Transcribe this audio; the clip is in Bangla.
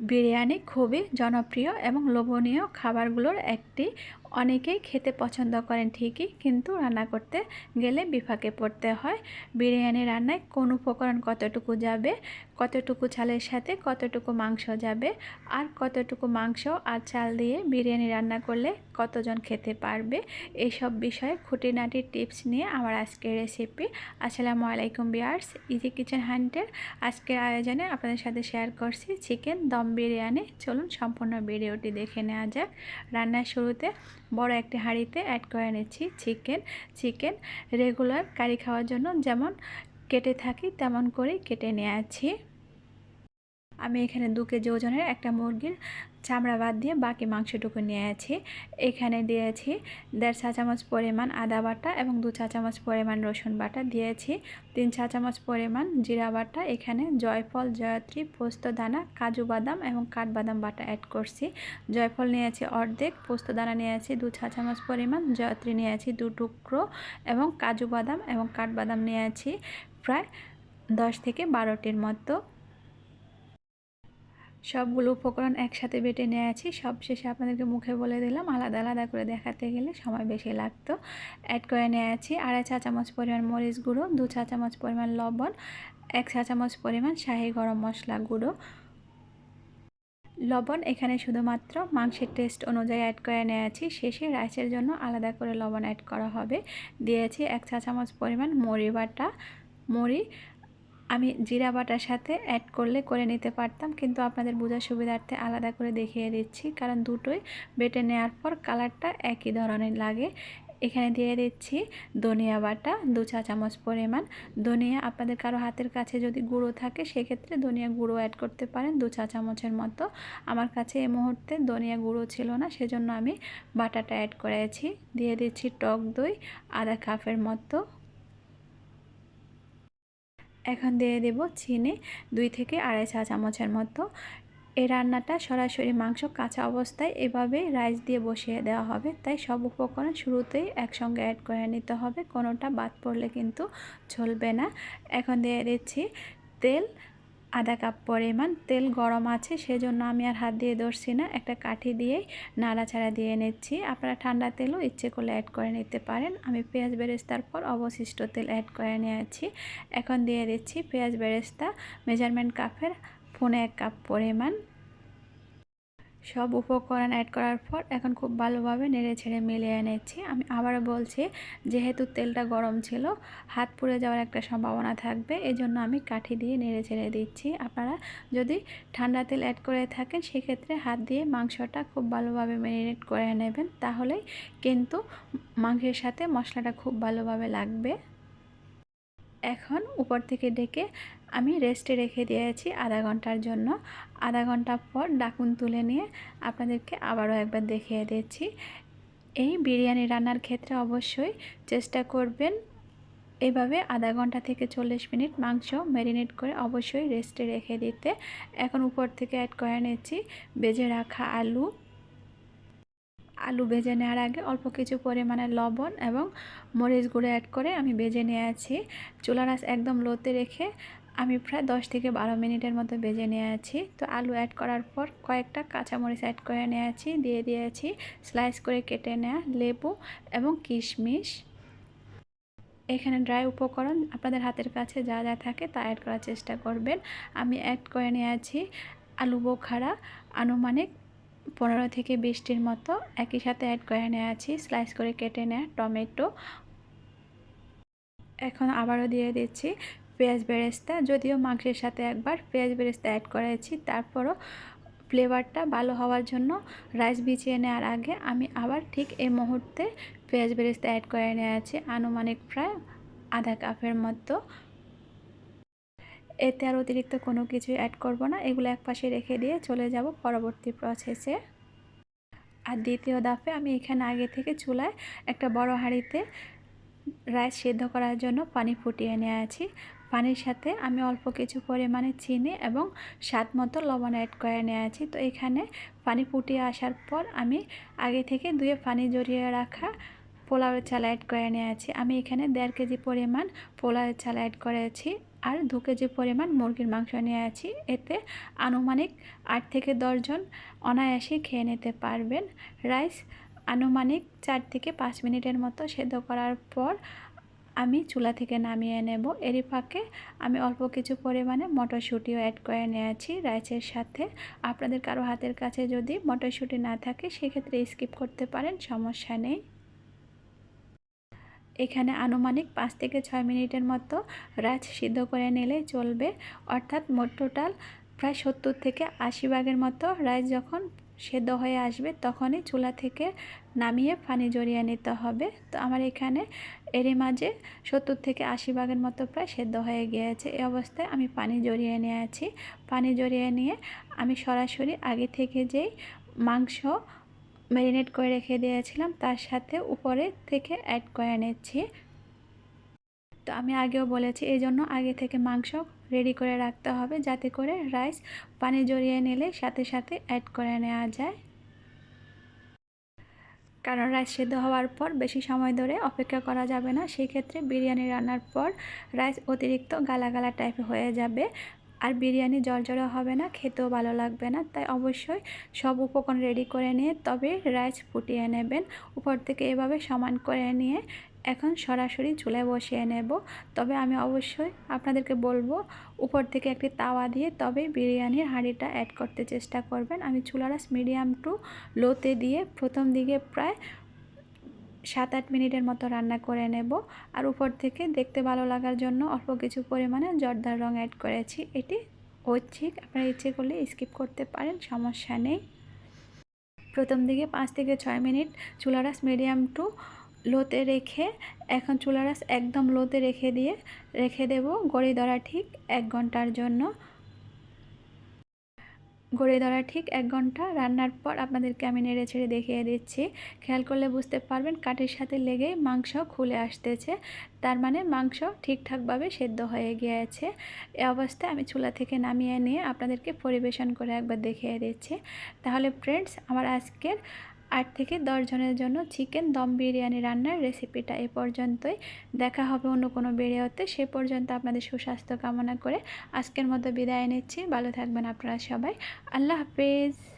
বিরিয়ানি খুবই জনপ্রিয় এবং লোভনীয় খাবারগুলোর একটি অনেকেই খেতে পছন্দ করেন ঠিকই, কিন্তু রান্না করতে গেলে বিফাকে পড়তে হয়। বিরিয়ানি রান্নায় কোন উপকরণ কতটুকু যাবে, কতটুকু চালের সাথে কতটুকু মাংস যাবে, আর কতটুকু মাংস আর চাল দিয়ে বিরিয়ানি রান্না করলে কতজন খেতে পারবে এইসব বিষয়ে খুঁটিনাটি টিপস নিয়ে আমার আজকের রেসিপি আসসালামু আলাইকুম বিয়ার্স ইজি কিচেন হান্টের আজকের আয়োজনে আপনাদের সাথে শেয়ার করছি চিকেন দম বিরিয়ানি। চলুন সম্পূর্ণ ভিডিওটি দেখে নেওয়া যাক। রান্নার শুরুতে বড় একটি হাঁড়িতে অ্যাড করে নিচ্ছি চিকেন চিকেন রেগুলার কারি খাওয়ার জন্য যেমন কেটে থাকি তেমন করেই কেটে নিয়ে আছি আমি এখানে দু কেজি ওজনের একটা মুরগির চামড়া বাদ দিয়ে বাকি মাংসটুকু নিয়ে আছি। এখানে দিয়েছি দেড় চা চামচ পরিমাণ আদা বাটা এবং দু চা চামচ পরিমাণ রসুন বাটা। দিয়েছি তিন চা চামচ পরিমাণ জিরা বাটা। এখানে জয়ফল, জয়ত্রী, পোস্ত দানা, কাজু বাদাম এবং কাঠবাদাম বাটা অ্যাড করছি। জয়ফল নিয়েছি অর্ধেক, পোস্ত দানা নিয়েছি দু চা চামচ পরিমাণ, জয়ত্রী নিয়েছি দু টুকরো এবং কাজু বাদাম এবং কাঠবাদাম নিয়েছি প্রায় দশ থেকে বারোটির মতো। সবগুলো উপকরণ একসাথে বেটে নিয়ে আছি। সব শেষে আপনাদেরকে মুখে বলে দিলাম, আলাদা আলাদা করে দেখাতে গেলে সময় বেশি লাগতো। অ্যাড করে নিয়ে আছি আড়াই চা চামচ পরিমাণ মরিচ গুঁড়ো, দু চা চামচ পরিমাণ লবণ, এক চা চামচ পরিমাণ শাহি গরম মশলা গুঁড়ো। লবণ এখানে শুধুমাত্র মাংসের টেস্ট অনুযায়ী অ্যাড করে নিয়েছি শেষে রাইসের জন্য আলাদা করে লবণ অ্যাড করা হবে। দিয়েছি এক চা চামচ পরিমাণ মরি বাটা মরি আমি জিরা বাটার সাথে অ্যাড করলে করে নিতে পারতাম, কিন্তু আপনাদের বোঝার সুবিধার্থে আলাদা করে দেখিয়ে দিচ্ছি। কারণ দুটোই বেটে নেওয়ার পর কালারটা একই ধরনের লাগে। এখানে দিয়ে দিচ্ছি ধনিয়া বাটা, দু চা চামচ পরিমাণ। ধনিয়া আপনাদের কারও হাতের কাছে যদি গুঁড়ো থাকে, সেক্ষেত্রে ধনিয়া গুঁড়ো অ্যাড করতে পারেন দু চা চামচের মতো। আমার কাছে এই মুহূর্তে ধনিয়া গুঁড়ো ছিল না, সেজন্য আমি বাটাটা অ্যাড করেছি। দিয়ে দিচ্ছি টক দই, আধা কাপের মতো। এখন দিয়ে দেব চিনি দুই থেকে আড়াই চা চামচের মতো। এই রান্নাটা সরাসরি মাংস কাঁচা অবস্থায় এভাবে রাইস দিয়ে বসিয়ে দেওয়া হবে। তাই সব উপকরণ শুরুতেই একসঙ্গে অ্যাড করে নিতে হবে। কোনোটা বাদ পড়লে কিন্তু চলবে না। এখন দিয়ে দিচ্ছি তেল আধা কাপ পরিমাণ তেল গরম আছে, সেজন্য আমি আর হাত দিয়ে ধরছি না। একটা কাঠি দিয়েই নাড়াচাড়া দিয়ে নিচ্ছি। আপনারা ঠান্ডা তেলও ইচ্ছে করলে অ্যাড করে নিতে পারেন। আমি পেঁয়াজ বেরেস্তার পর অবশিষ্ট তেল অ্যাড করে নিয়েছি। এখন দিয়ে দিচ্ছি পেঁয়াজ বেরেস্তা। মেজারমেন্ট কাপের পনে এক কাপ পরিমাণ সব উপকরণ অ্যাড করার পর এখন খুব ভালোভাবে নেড়ে ছেড়ে মিলিয়ে নিচ্ছি। আমি আবারও বলছি, যেহেতু তেলটা গরম ছিল, হাত পুড়ে যাওয়ার একটা সম্ভাবনা থাকবে, এজন্য আমি কাঠি দিয়ে নেড়ে ছেড়ে দিচ্ছি। আপনারা যদি ঠান্ডা তেল অ্যাড করে থাকেন, সেক্ষেত্রে হাত দিয়ে মাংসটা খুব ভালোভাবে ম্যারিনেট করে নেবেন, তাহলেই কিন্তু মাংসের সাথে মশলাটা খুব ভালোভাবে লাগবে। এখন উপর থেকে ডেকে আমি রেস্টে রেখে দিয়েছি আধা ঘণ্টার জন্য। আধা ঘণ্টা পর ডাকুন তুলে নিয়ে আপনাদেরকে আবারও একবার দেখিয়ে দিচ্ছি। এই বিরিয়ানি রান্নার ক্ষেত্রে অবশ্যই চেষ্টা করবেন এভাবে আধা ঘণ্টা থেকে চল্লিশ মিনিট মাংস ম্যারিনেট করে অবশ্যই রেস্টে রেখে দিতে। এখন উপর থেকে অ্যাড করে নিচ্ছি বেজে রাখা আলু। আলু ভেজে নেওয়ার আগে অল্প কিছু পরিমাণে লবণ এবং মরিচ গুঁড়ো অ্যাড করে আমি ভেজে নিয়েছি। চুলার আঁচ একদম লোতে রেখে আমি প্রায় দশ থেকে বারো মিনিটের মতো ভেজে নিয়েছি। তো আলু অ্যাড করার পর কয়েকটা কাঁচামরিচ অ্যাড করে নিয়ে আছি দিয়ে দিয়েছি স্লাইস করে কেটে নেওয়া লেবু এবং কিশমিশ। এখানে ড্রাই উপকরণ আপনাদের হাতের কাছে যা যা থাকে তা অ্যাড করার চেষ্টা করবেন। আমি অ্যাড করে নিয়ে আছি আলু বোখারা, আনুমানিক পনেরো থেকে বিশটির মতো। একই সাথে অ্যাড করে নিয়ে আছি স্লাইস করে কেটে নেওয়া টমেটো। এখন আবারও দিয়ে দিচ্ছি পেঁয়াজ বেরেস্তা, যদিও মাংসের সাথে একবার পেঁয়াজ বেরেস্তা অ্যাড করেছি। তারপরও ফ্লেভারটা ভালো হওয়ার জন্য রাইস বিছিয়ে নেওয়ার আগে আমি আবার ঠিক এই মুহূর্তে পেঁয়াজ বেরেস্তা অ্যাড করে নিয়েছি, আনুমানিক প্রায় আধা কাপের মতো। এতে আর অতিরিক্ত কোনো কিছু অ্যাড করব না, এগুলো এক পাশে রেখে দিয়ে চলে যাব পরবর্তী প্রসেসে আর দ্বিতীয় দাফে আমি এখানে আগে থেকে চুলায় একটা বড় হাঁড়িতে রাইস সেদ্ধ করার জন্য পানি ফুটিয়ে নিয়ে আছি পানির সাথে আমি অল্প কিছু পরিমাণে চিনি এবং স্বাদ মতো লবণ অ্যাড করে নিয়ে আছি তো এখানে পানি ফুটিয়ে আসার পর আমি আগে থেকে দুয়ে পানি জড়িয়ে রাখা পোলাওয়ের চাল অ্যাড করে নিয়ে আছি আমি এখানে দেড় কেজি পরিমাণ পোলাওয়ের চাল অ্যাড করেছি আর দু কেজি পরিমাণ মুরগির মাংস নিয়ে আছি এতে আনুমানিক আট থেকে দশজন অনায়াসে খেয়ে নিতে পারবেন। রাইস আনুমানিক চার থেকে পাঁচ মিনিটের মতো সেদ্ধ করার পর আমি চুলা থেকে নামিয়ে নেব। এরই ফাঁকে আমি অল্প কিছু পরিমাণে মটরশুঁটিও অ্যাড করে নিয়েছি রাইসের সাথে। আপনাদের কারও হাতের কাছে যদি মটরশুঁটি না থাকে, সেক্ষেত্রে স্কিপ করতে পারেন, সমস্যা নেই। এখানে আনুমানিক পাঁচ থেকে ছয় মিনিটের মতো রাইস সিদ্ধ করে নিলে চলবে। অর্থাৎ মোট টোটাল প্রায় সত্তর থেকে আশি ভাগের মতো রাইস যখন সেদ্ধ হয়ে আসবে, তখনই চুলা থেকে নামিয়ে পানি জড়িয়ে নিতে হবে। তো আমার এখানে এরই মাঝে সত্তর থেকে আশি ভাগের মতো প্রায় সেদ্ধ হয়ে গিয়েছে। এই অবস্থায় আমি পানি জড়িয়ে নিয়েছি। পানি জড়িয়ে নিয়ে আমি সরাসরি আগে থেকে যেই মাংস ম্যারিনেট করে রেখে দিয়েছিলাম, তার সাথে উপরে থেকে অ্যাড করে নিচ্ছি। তো আমি আগেও বলেছি এই জন্য আগে থেকে মাংস রেডি করে রাখতে হবে যাতে করে রাইস পানি জড়িয়ে নিলে সাথে সাথে অ্যাড করে নেওয়া যায়। কারণ রাইস সেদ্ধ হওয়ার পর বেশি সময় ধরে অপেক্ষা করা যাবে না সেই ক্ষেত্রে বিরিয়ানি রান্নার পর রাইস অতিরিক্ত গালা গালা টাইপের হয়ে যাবে আর বিরিয়ানি জলজলে হবে না, খেতেও ভালো লাগবে না। তাই অবশ্যই সব উপকরণ রেডি করে নিয়ে তবে রাইস ফুটিয়ে নেবেন, উপর থেকে এভাবে সমান করে নিয়ে এখন সরাসরি চুলায় বসিয়ে নেব। তবে আমি অবশ্যই আপনাদেরকে বলব, উপর থেকে একটি তাওয়া দিয়ে তবে বিরিয়ানির হাঁড়িটা অ্যাড করতে চেষ্টা করবেন। আমি চুলারাস মিডিয়াম টু লোতে দিয়ে প্রথম দিকে প্রায় সাত আট মিনিটের মতো রান্না করে নেব। আর উপর থেকে দেখতে ভালো লাগার জন্য অল্প কিছু পরিমাণে জর্দার রং অ্যাড করেছি। এটি ঐচ্ছিক আপনারা ইচ্ছে করলে স্কিপ করতে পারেন, সমস্যা নেই। প্রথম দিকে পাঁচ থেকে ছয় মিনিট চুলারাস মিডিয়াম টু লোতে রেখে এখন চুলারাস একদম লোতে রেখে দিয়ে রেখে দেব গড়ি ধরা ঠিক এক ঘণ্টার জন্য। গড়ে ধরা ঠিক এক ঘণ্টা রান্নার পর আপনাদেরকে আমি নেড়ে ছেড়ে দেখিয়ে দিচ্ছি। খেয়াল করলে বুঝতে পারবেন কাঠের সাথে লেগেই মাংস খুলে আসতেছে। তার মানে মাংস ঠিকঠাকভাবে সেদ্ধ হয়ে গিয়েছে। এ অবস্থায় আমি চুলা থেকে নামিয়ে নিয়ে আপনাদেরকে পরিবেশন করে একবার দেখিয়ে দিচ্ছি। তাহলে ফ্রেন্ডস আমার আজকের আট থেকে দশ জনের জন্য চিকেন দম বিরিয়ানি রান্নার রেসিপিটা এ পর্যন্তই। দেখা হবে অন্য কোনো ভিডিওতে। সে পর্যন্ত আপনাদের সুস্বাস্থ্য কামনা করে আজকের মতো বিদায় নিচ্ছি। ভালো থাকবেন আপনারা সবাই। আল্লাহ হাফেজ।